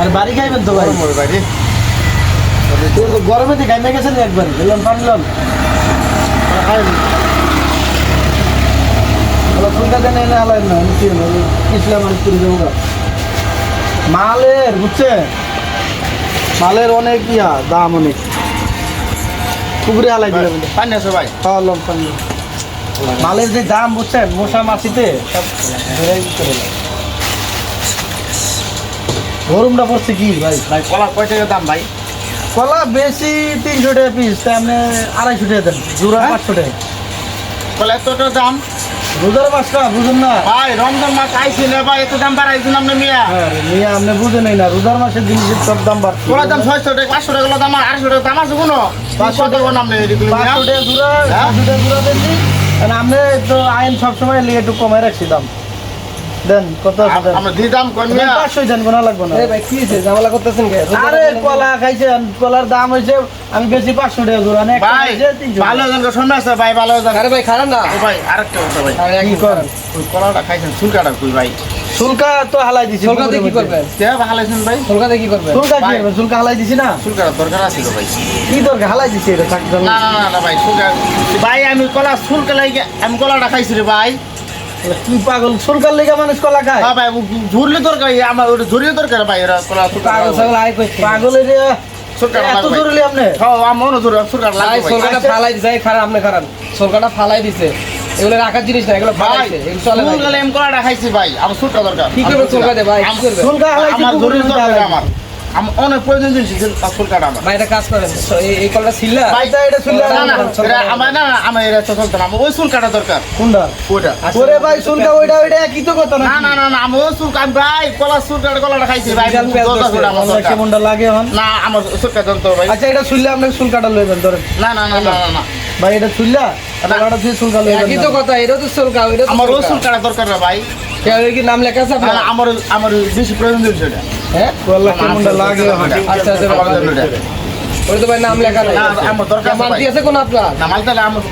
আর বাড়ি খাইবেন তো ভাই? গরম। তো গরমে দিয়ে গাইমে গেছেন একবার এনে আলাই না নিচে ইসলাম মানুষ করে দেবো মালের বুঝছে মালের অনেক ইয়া দাম অনেক। পুকুরে আলাই দিলাম। পানি আছে ভাই। খাওয়ালাম পানি মালের যে দাম বুঝছেন মশা মাছিতে সব। গরমটা পড়ছে কি ভাই? ভাই কলা কয় টাকা দাম ভাই? কলা বেশি তিনশো টাকা পিস তাই আপনি আড়াইশো টাকা দেন জোড়া হ্যাঁ? পাঁচশো টাকা। কলা এত টাকা দাম? রোজার মাছটা বুঝুন না। ভাই রমজান মাস আইছি না ভাই এত দাম বাড়াইছেন আপনি মিয়া। হ্যাঁ নিয়ে আপনি বুঝেনই না রোজার মাসের জিনিসের সব দাম বাড়ছে। কলার দাম ছয়শো টাকা পাঁচশো টাকা দাম আড়াইশো টাকা দাম আছে কোনো? পাঁচশো টাকা নাম নেই মিয়া। পাঁচশো টাকা জোড়া হ্যাঁ? পাঁচশো টাকা জোড়া বেশি আর আপনি তো আইন সবসময় একটু কমাই রাখছি দাম। দেন কত আছে দেন। আমরা দিয়ে দাম কর মিয়া পাঁচশোই দেন গোনা লাগবে না। ভাই কি হয়েছে? ঝামেলা করতেছেন কে? আরে কলা খাইছেন কলার দাম হয়েছে আমি বেশি পাঁচশো টাকা জোড়া নেই ভাই ভালো জনকে শুনে আছে ভাই ভালো জন আরে ভাই খারাপ না। ও ভাই আরেকটা কথা ভাই। আরে কি কি করেন ওই কলাটা খাইছেন চুলকাটা কই ভাই? শুল্কা তো হালাই দিছি সরকারে কি করবেন? কে হালাইছেন ভাই? সরকারে কি করবেন? শুল্কা কি ভাই। করবেন? শুল্কা হালাই দিছি না? চুলকাটা দরকার আছে তো ভাই। কি দরকার? হালাই দিছি এটা চাকরি না না না না ভাই চুলকা ভাই আমি কলা চুলকা লাগে আমি কলাটা খাইছি রে ভাই। কি পাগল? শুল্কার লেগে মানুষ কলা খায়? হ্যাঁ ভাই ঝুরলে দরকার আমার ওটা ঝুরিয়ে দরকার ভাই এরা কলা পাগল ছাগল আয় কইছে। পাগলের যে এত জরুরি আপনি? হ্যাঁ আমার ঝুরে চুলকা ভাই লাগবে ভাই সরকারটা আচ্ছা। ফালাই দিছে খারাপ আপনি খারাপ। সরকারটা ফালাই দিছে। এগুলো রাখার জিনিস না এগুলো ভাই চলে ভাই। আমার দরকার। কি করবে চুলকা দে ভাই আমার জরুরি দরকার আমার। আমার অনেক প্রয়োজন জিনিস আমার। ভাই এটা কাজ করেন। এই- কলটা ভাই এটা না না এটা আমার না এটা তো চলতো না। ওই চুলকাটা দরকার। কোনটা? ওইটা। ওরে ভাই শুল্কা ওইটা ওইটা একই তো কথা না না না না আমার ওই চুলকা আমি ভাই কলা চুলকাটা কলাটা খাইছি। ভাই আমার। কেমনটা লাগে এখন? না আমার চুলকা জানতো ভাই। আচ্ছা এটা শুনলে আপনাকে শুল্কাটা লইবেন ধরেন। না না না না না না। ভাই এটা শুনলা এটা দিয়ে শুল্কা লইবেন একই তো। কথা এটা তো সরকার এটা আমার ওই সরকার। চুলকাটা দরকার না ভাই। কেউ কি নাম লেখা আছে আপনার? আমার আমার বেশি প্রয়োজন হ্যাঁ? লাগে আচ্ছা আচ্ছা ওটা। ওই তো ভাই নাম লেখা নাই। আমার দরকার ভাই। আছে কোন আপনার? না আমার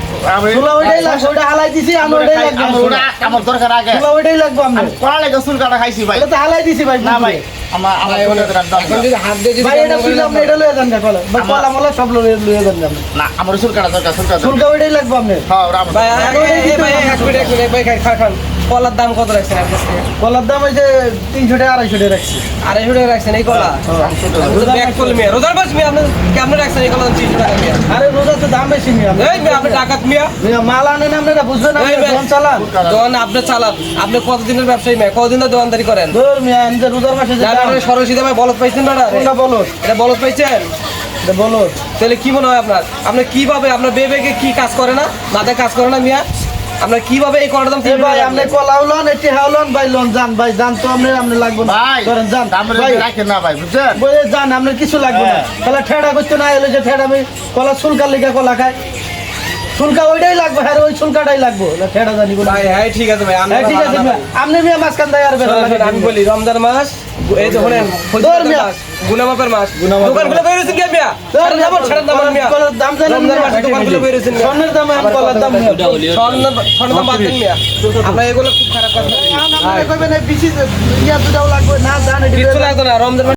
শুলা ওইটাই লাগবে ওইটা হালাই দিছি আমার ওইটাই লাগবে আমার ওটা- আমার দরকার আগে। শুলা ওইটাই লাগবে আমি কলা লেগে চুলকাটা খাইছি ভাই। এটা তো হালাই দিছি ভাই না ভাই আমার আমার এখন যদি হাত দিয়ে যদি ভাই এটা আপনি এটা লয়ে যান না কলা বা আমার- কলা মলা সব লয়ে লয়ে যান না না আমার চুলকাটা দরকার দরকার। শুল্কা ওইটাই লাগবে আপনি হ্যাঁ ভাই আগে- ভাই এক মিনিট এক মিনিট ভাই খান খান। কলার দাম কত রাখছেন আপনার কলার দাম হয়েছে তিনশো টাকা আড়াইশো টাকা রাখছি। আড়াইশো টাকা রাখছেন এই কলা? আমার চুলকাটা রোজার ব্যাগ করলে মেয়ে রোজার মাস মেয়ে আপনি কেমন রাখছেন এই কলা টাকা মেয়ে আরে রোজা তো দাম বেশি নিয়ে আপনি এই মেয়ে আপনি ডাকাত মেয়ে। মিয়া, মাল আনেন আপনারা বুঝবেন না দোকান চালান। দোকান আপনি চালান। আপনি কতদিনের ব্যবসায়ী মেয়ে? কতদিন ধরে দোকানদারি করেন? মিয়া আমি রোজার মাসে দাম, বলদ পাইছেন না? কোনটা এটা বলদ পাইছেন? বলো তাহলে কি মনে হয় আপনার? আপনি কীভাবে আপনার বেবেকে কি কাজ করে না? মাথায় কাজ করে না মিয়া? আপনার কীভাবে এই কলার দাম ভাই আপনি রাখলেন? কলাও লন এটি হাও লন ভাই লন যান ভাই যান তো আপনি আপনি লাগবে না। ভাই যান। দাম ভাই রাখেন না ভাই বুঝছেন? বলে যান আপনার কিছু লাগবে না। হ্যাঁ। তাহলে ঠেড়া করতে না এলে যে ঠেড়া আমি কলা শুল্কার লিখে কলা খাই। শুল্কা ওইটাই লাগবে হ্যাঁ ওই শুল্কাটাই লাগবে। না ঠেড়া জানি বলে ভাই হ্যাঁ ঠিক আছে ভাই হ্যাঁ ঠিক আছে আপনি মিয়া মাঝখান দেয় আর আমি বলি রমজান মাস। এই মিয়া। মাস গুনামাপের মাস গুনামাপের দোকান খুলে কে মিয়া। ছাড়েন দাম ছাড়েন দাম মিয়া। কলার দাম জানেন রমজান মিয়া? মাসে দোকান খুলে বেরিয়েছেন দাম আমি কলার দাম মিয়া। স্বর্ণ স্বর্ণ দাম বাদ দিন মিয়া। আপনার এগুলো খুব খারাপ কথা। আপনারা কইবেন এই বিসি ইয়া দুটাও লাগবে না জান এটি কিচ্ছু না রমজান মাস